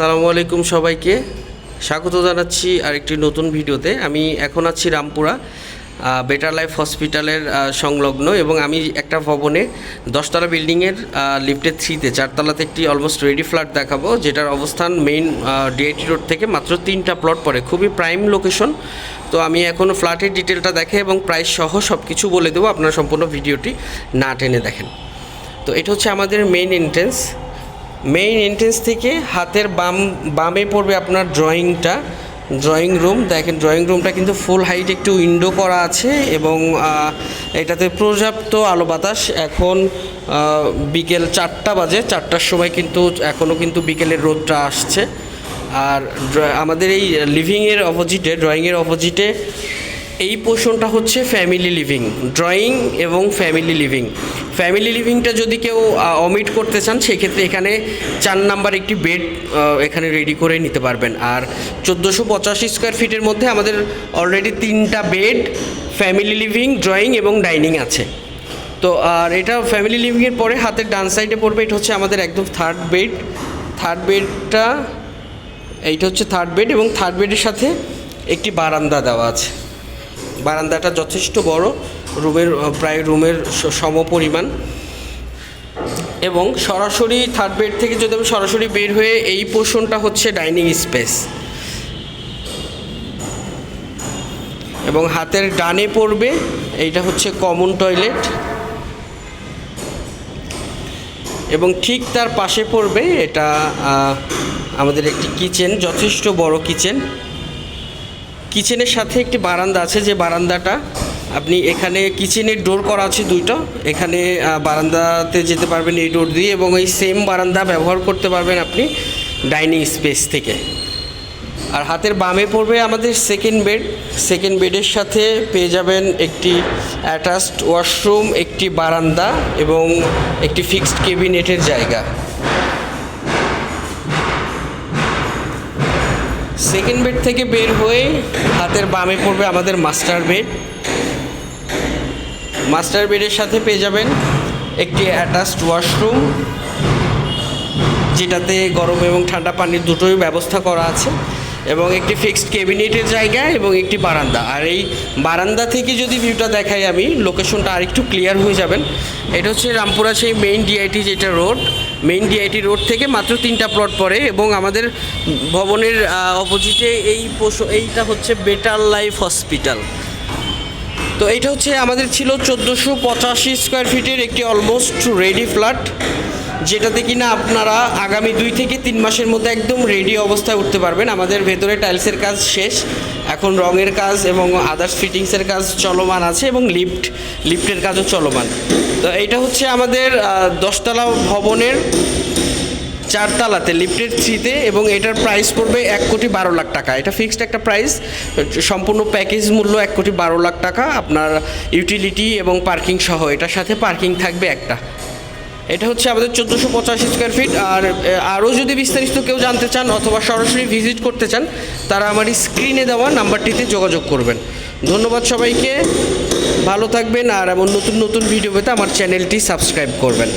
আসসালামু আলাইকুম সবাইকে। স্বাগত জানাচ্ছি আরেকটি নতুন ভিডিওতে। আমি এখন আছি রামপুরা বেটার লাইফ হসপিটালের সংলগ্ন এবং আমি একটা ভবনে দশতলা বিল্ডিংয়ের লিফটের থ্রিতে, চারতলাতে একটি অলমোস্ট রেডি ফ্ল্যাট দেখাবো, যেটার অবস্থান মেইন ডিআইটি রোড থেকে মাত্র তিনটা প্লট পড়ে। খুবই প্রাইম লোকেশন তো আমি এখন ফ্ল্যাটের ডিটেলটা দেখে এবং প্রাইস সহ সব কিছু বলে দেবো। আপনারা সম্পূর্ণ ভিডিওটি না টেনে দেখেন। তো এটা হচ্ছে আমাদের মেইন এন্ট্রেন্স মেইন এন্ট্রেন্স থেকে হাতের বাম, বামে পড়বে আপনার ড্রয়িংটা ড্রয়িং রুম দেখেন ড্রয়িং রুমটা কিন্তু ফুল হাইট একটু উইন্ডো করা আছে এবং এটাতে পর্যাপ্ত আলো বাতাস। এখন বিকেল চারটা বাজে, চারটার সময় কিন্তু এখনও কিন্তু বিকেলের রোদটা আসছে। আর আমাদের এই লিভিংয়ের অপোজিটে ড্রয়িংয়ের অপোজিটে এই পোর্শনটা হচ্ছে ফ্যামিলি লিভিং ড্রয়িং এবং ফ্যামিলি লিভিং ফ্যামিলি লিভিংটা যদি কেউ অমিট করতে চান, সেক্ষেত্রে এখানে চার নাম্বার একটি বেড এখানে রেডি করে নিতে পারবেন। আর চোদ্দোশো পঁচাশি স্কোয়ার ফিটের মধ্যে আমাদের অলরেডি তিনটা বেড ফ্যামিলি লিভিং ড্রয়িং এবং ডাইনিং আছে। তো, আর এটা ফ্যামিলি লিভিংয়ের পরে হাতের ডান সাইডে পড়বে, এটা হচ্ছে আমাদের একদম থার্ড বেড থার্ড বেডটা এইটা হচ্ছে থার্ড বেড এবং থার্ড বেডের সাথে একটি বারান্দা দেওয়া আছে। বারান্দাটা যথেষ্ট বড়, রুমের প্রায় রুমের সমপরিমাণ। এবং সরাসরি থার্ড বেড থেকে যদি আমি সরাসরি বের হয়ে এই পোর্শনটা হচ্ছে ডাইনিং স্পেস এবং হাতের ডানে পড়বে, এইটা হচ্ছে কমন টয়লেট এবং ঠিক তার পাশে পড়বে এটা আমাদের একটি কিচেন যথেষ্ট বড় কিচেন কিচেনের সাথে একটি বারান্দা আছে, যে বারান্দাটা আপনি এখানে কিচেনের ডোর করা আছে দুইটা। এখানে বারান্দাতে যেতে পারবেন এই ডোর দিয়ে এবং এই সেম বারান্দা ব্যবহার করতে পারবেন আপনি ডাইনিং স্পেস থেকে। আর হাতের বামে পড়বে আমাদের সেকেন্ড বেড। সেকেন্ড বেডের সাথে পেয়ে যাবেন একটি অ্যাটাচড ওয়াশরুম, একটি বারান্দা এবং একটি ফিক্সড কেবিনেটের জায়গা। সেকেন্ড বেড থেকে বের হয়ে হাতের বামে পড়বে আমাদের মাস্টার বেড মাস্টার বেডের সাথে পেয়ে যাবেন একটি অ্যাটাচড ওয়াশরুম যেটাতে গরম এবং ঠান্ডা পানির দুটোই ব্যবস্থা করা আছে। এবং একটি ফিক্সড ক্যাবিনেটের জায়গা এবং একটি বারান্দা। আর এই বারান্দা থেকে যদি ভিউটা দেখাই আমি লোকেশনটা আরেকটু ক্লিয়ার হয়ে যাবেন এটা হচ্ছে রামপুরা সেই মেইন ডিআইটি যেটা রোড মেইন ডিআইটি রোড থেকে মাত্র তিনটা প্লট পড়ে এবং আমাদের ভবনের অপোজিটে এই পশু এইটা হচ্ছে বেটার লাইফ হসপিটাল তো এইটা হচ্ছে আমাদের ছিল চোদ্দোশো পঁচাশি স্কোয়ার ফিটের একটি অলমোস্ট রেডি ফ্ল্যাট যেটাতে কিনা আপনারা আগামী দুই থেকে তিন মাসের মধ্যে একদম রেডি অবস্থায় উঠতে পারবেন। আমাদের ভেতরে টাইলসের কাজ শেষ। এখন রঙের কাজ এবং আদার্স ফিটিংসের কাজ চলমান আছে এবং লিফট লিফটের কাজও চলমান। তো এইটা হচ্ছে আমাদের দশতলা ভবনের চারতলাতে লিফটের থ্রিতে এবং এটার প্রাইস পড়বে এক কোটি বারো লাখ টাকা। এটা ফিক্সড একটা প্রাইস সম্পূর্ণ প্যাকেজ মূল্য এক কোটি বারো লাখ টাকা। আপনার ইউটিলিটি এবং পার্কিং সহ, এটার সাথে পার্কিং থাকবে একটা। এটা হচ্ছে আমাদের চোদ্দোশো পঁচাশি স্কোয়ার ফিট আর আরও যদি বিস্তারিত কেউ জানতে চান অথবা সরাসরি ভিজিট করতে চান, তারা আমার স্ক্রিনে দেওয়া নাম্বারটিতে যোগাযোগ করবেন। ধন্যবাদ সবাইকে। ভালো থাকবেন আর এমন নতুন নতুন ভিডিও পেতে আমার চ্যানেলটি সাবস্ক্রাইব করবেন।